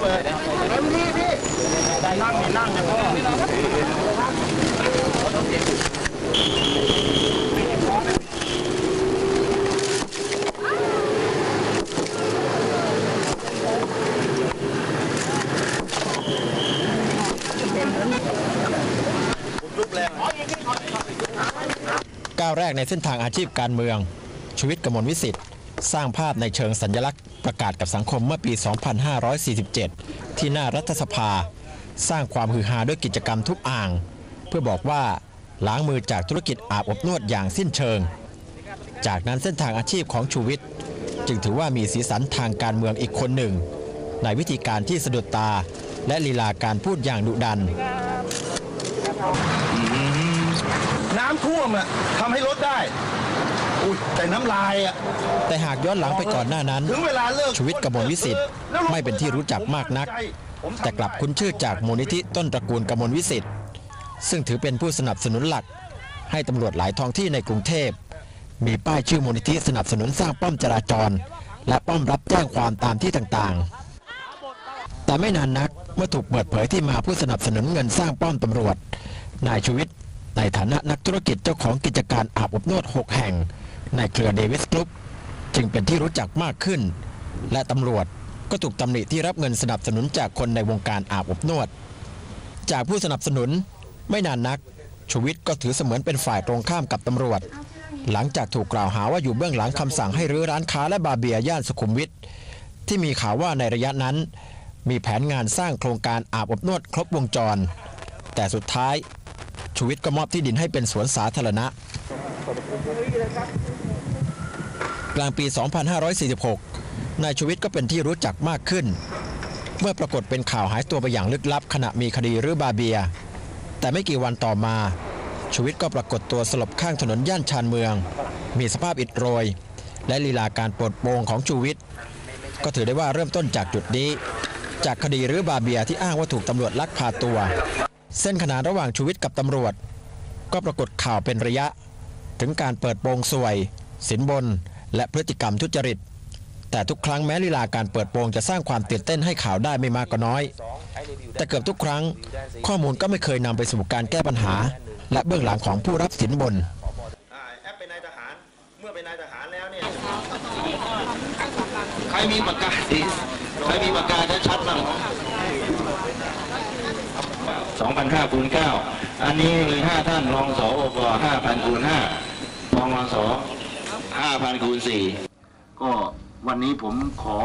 เปิดเต็มที่พี่นั่งนี่นั่งนะพ่อก้าวแรกในเส้นทางอาชีพการเมืองชีวิตกมลวิสิทธิ์ สร้างภาพในเชิงสัญลักษณ์ประกาศกับสังคมเมื่อปี 2547 ที่หน้ารัฐสภา สร้างความฮือฮาด้วยกิจกรรมทุกอ่าง เพื่อบอกว่าล้างมือจากธุรกิจอาบอบนวดอย่างสิ้นเชิง จากนั้นเส้นทางอาชีพของชูวิทย์จึงถือว่ามีสีสันทางการเมืองอีกคนหนึ่ง ในวิธีการที่สะดุดตา และลีลาการพูดอย่างดุดัน น้ำท่วมอะทำให้รถได้ แต่น้ำลายอะแต่หากย้อนหลังไปก่อนหน้านั้น ถึงเวลาเลิกชีวิตกมลวิสิทธิ์ไม่เป็นที่รู้จักมากนัก แต่กลับคุ้นชื่อจากมูลนิธิต้นตระกูลกมลวิสิทธิ์ซึ่งถือเป็นผู้สนับสนุนหลัก ให้ตำรวจหลายท้องที่ในกรุงเทพ มีป้ายชื่อมูลนิธิสนับสนุนสร้างป้อมจราจร และป้อมรับแจ้งความตามที่ต่างๆ แต่ไม่นานนักเมื่อถูกเปิดเผยที่มาผู้สนับสนุนเงินสร้างป้อมตำรวจนายชูวิทย์ในฐานะนักธุรกิจเจ้าของกิจการอาบอบนวด 6 แห่ง ในเครือเดวิสกรุ๊ปจึงเป็นที่รู้จักมากขึ้น และตำรวจก็ถูกตำหนิที่รับเงินสนับสนุนจากคนในวงการอาบอบนวด จากผู้สนับสนุนไม่นานนักชูวิทย์ก็ถือเสมือนเป็นฝ่ายตรงข้ามกับตำรวจ หลังจากถูกกล่าวหาว่าอยู่เบื้องหลังคำสั่งให้รื้อร้านค้าและบาร์เบียร์ย่านสุขุมวิทที่มีข่าวว่าในระยะนั้น มีแผนงานสร้างโครงการอาบอบนวดครบวงจร แต่สุดท้ายชูวิทย์ก็มอบที่ดินให้เป็นสวนสาธารณะ กลางปี 2546 นายชูวิทย์ก็เป็นที่รู้จักมากขึ้น เมื่อปรากฏเป็นข่าวหายตัวไปอย่างลึกลับ ขณะมีคดีรื้อบาร์เบีย แต่ไม่กี่วันต่อมาชูวิทย์ก็ปรากฏตัวสลบข้างถนนย่านชานเมือง มีสภาพอิดโรย และลีลาการปลดโปงของชูวิทย์ก็ถือได้ว่าเริ่มต้นจากจุดนี้ จากคดีรื้อบาร์เบียที่อ้างว่าถูกตำรวจลักพาตัว เส้นขนานระหว่างชูวิทย์กับตำรวจ ก็ปรากฏข่าวเป็นระยะ ถึงการเปิดโปงสวย สินบน และพฤติกรรมทุจริต แต่ทุกครั้งแม้ลีลาการเปิดโปงจะสร้างความตื่นเต้นให้ข่าวได้ไม่มากก็น้อย แต่เกือบทุกครั้ง ข้อมูลก็ไม่เคยนำไปสู่การแก้ปัญหา และเบื้องหลังของผู้รับสินบนเมื่อเป็นนายทหารแล้วเนี่ยใครมีปากกาสีใครมีปากกาชัดๆบ้าง สองพันห้าคูณเก้าอันนี้เลยห้าท่านรองสอปห้าพันคูณห้ารองรองสอห้าพันคูณสี่ก็วันนี้ผมขอ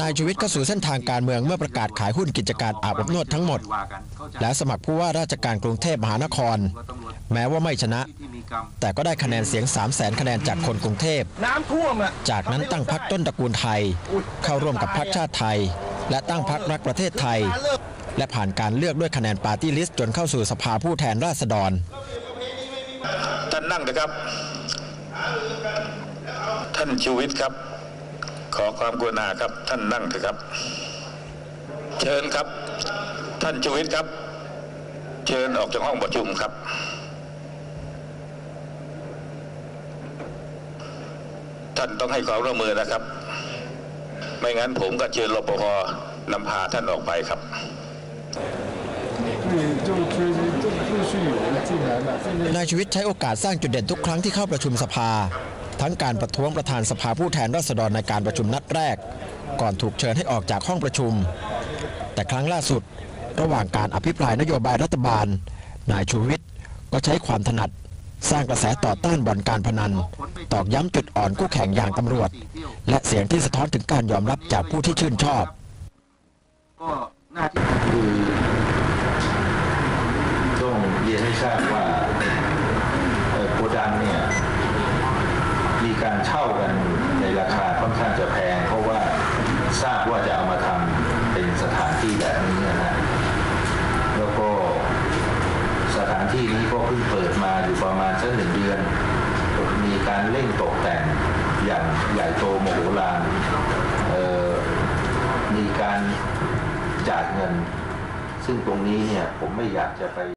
นายชูวิทย์เข้าสู่เส้นทางการเมืองเมื่อประกาศขายหุ้นกิจการอาบอบนวดทั้งหมด และสมัครผู้ว่าราชการกรุงเทพมหานคร แม้ว่าไม่ชนะ แต่ก็ได้คะแนนเสียง 3 0 0แสนคะแนนจากคนกรุงเทพน้ำท่วมจากนั้นตั้งพักต้นตระกูลไทย เข้าร่วมกับพักชาติไทย และตั้งพักรักประเทศไทย และผ่านการเลือกด้วยคะแนนปาร์ตี้ลิสต์จนเข้าสู่สภาผู้แทนราษฎร ท่านนั่งนะครับ ท่านชูวิทย์ครับ ขอความกรุณาครับ ท่านนั่งเถอะครับ เชิญครับ ท่านชูวิทย์ครับ เชิญออกจากห้องประชุมครับท่านต้องให้ความร่วมมือนะครับ ไม่งั้นผมก็เชิญรปภนำพาท่านออกไปครับ นายชีวิตใช้โอกาสสร้างจุดเด่นทุกครั้งที่เข้าประชุมสภา ทั้งการประท้วงประธานสภาผู้แทนราษฎรในการประชุมนัดแรก ก่อนถูกเชิญให้ออกจากห้องประชุม แต่ครั้งล่าสุด ระหว่างการอภิปรายนโยบายรัฐบาล นายชูวิทย์ก็ใช้ความถนัดสร้างกระแสต่อต้านบ่อนการพนัน ตอกย้ำจุดอ่อนคู่แข่งอย่างตำรวจ และเสียงที่สะท้อนถึงการยอมรับจากผู้ที่ชื่นชอบก็ หน้าที่คือต้องเรียนให้ทราบว่าโกดังเนี่ยมีการเช่ากันในราคาค่อนข้างจะแพง เพราะว่าทราบว่าจะเอามาทำเป็นสถานที่แบบนี้นะฮะแล้วก็สถานที่นี้ก็เพิ่งเปิดมาอยู่ประมาณสักหนึ่งเดือน มีการเร่งตกแต่งอย่างใหญ่โตโมโหลานมีการ จากเงินซึ่งตรงนี้เนี่ยผมไม่อยากจะไป